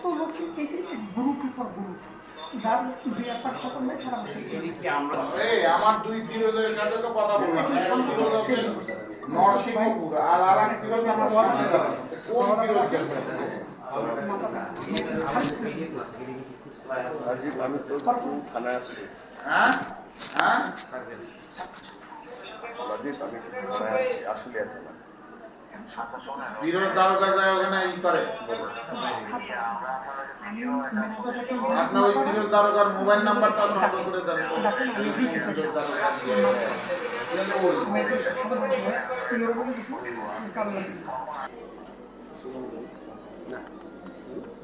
এত লোক এই যে গ্রুপের পর গ্রুপ যার দুই একটা খবর নেই তারা বসে এদিকে আমরা এই আমার দুই বিরোধের সাথে তো কথা বললাম। নরসিংহপুর আর আর এক বিরোধ আমার কোন বিরোধ গেছে আমি তো থানায় আসছি। হ্যাঁ? হ্যাঁ? আসলে বিরোধ দারোগা যায় ওখানে ই করে। আমি ওই দারোগার মোবাইল নাম্বারটা সংগ্রহ করে দেন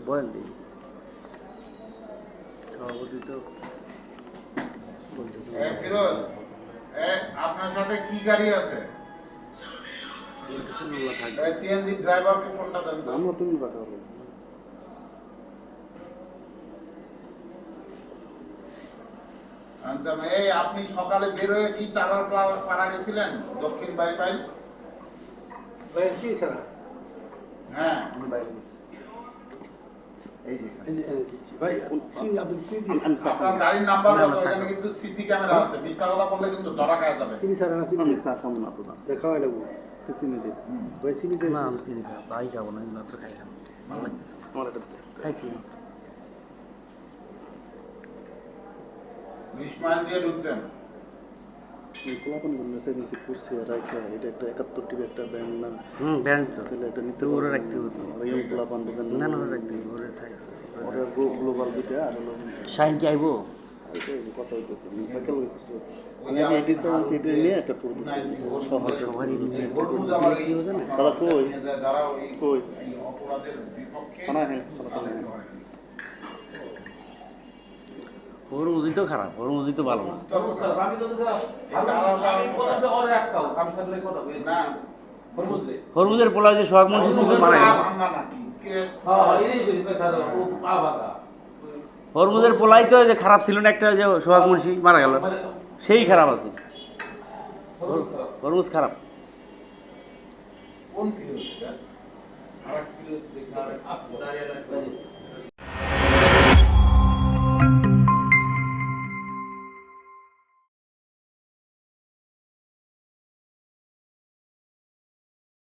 বলেন দিই সভাপতি তো বলতেছে। ফিরোজ আপনার সাথে কি গাড়ি আছে? সিএনজি ড্রাইভারকে ফোনটা দেন আমরা তুমি কথা বলো এই আপনি সকালে বের হয়ে কি চারার পা- পাড়া গেছিলেন? দক্ষিণ বাইপাই হ্যাঁ। গাড়ির নাম্বার কিন্তু সিসি ক্যামেরা আছে। মিথ্যা কথা বললে কিন্তু ধরা খাওয়া যাবে। স্যার না দেখা হয় লাগবো। চিনি আমি চিনি খাই খাব খাইলাম। খাইছি। মাইল দিয়ে ঢুকছেন। কোলাপন মেসেজ নিচে করছে রাখা এটা একটা একাত্তর টিভি একটা ব্যান্ড না? হুম ব্যান্ড তো। তাহলে একটা নিতে ওরা রাখতে হবে ওই কোলাপন দোকান না না ওরা রাখতে ওরা সাইজ ওটা গ্লোবাল দুইটা আর হলো শাইন কি আইবো? কথা হইতেছে। মেকাল হইতেছে আমি আমি এটি সেভেন সিটি নিয়ে একটা ট্যুর শহর সবারই নিয়ে হলুদ আমার এই দাদা কই? কই? অপরাধের বিপক্ষে থানা হ্যাঁ থানা থানা হ্যাঁ ওর মুজি তো খারাপ ওর মুজি তো ভালো না। বুঝলে হরমুজের পোলা যে সোহাগ মুন্সি ছিল মারা গেল হ্যাঁ হ্যাঁ হরমুজের পোলাই তো যে খারাপ ছিল না একটা যে সোহাগ মুন্সি মারা গেল মানে সেই খারাপ আছে। হরমুজ খারাপ। কোন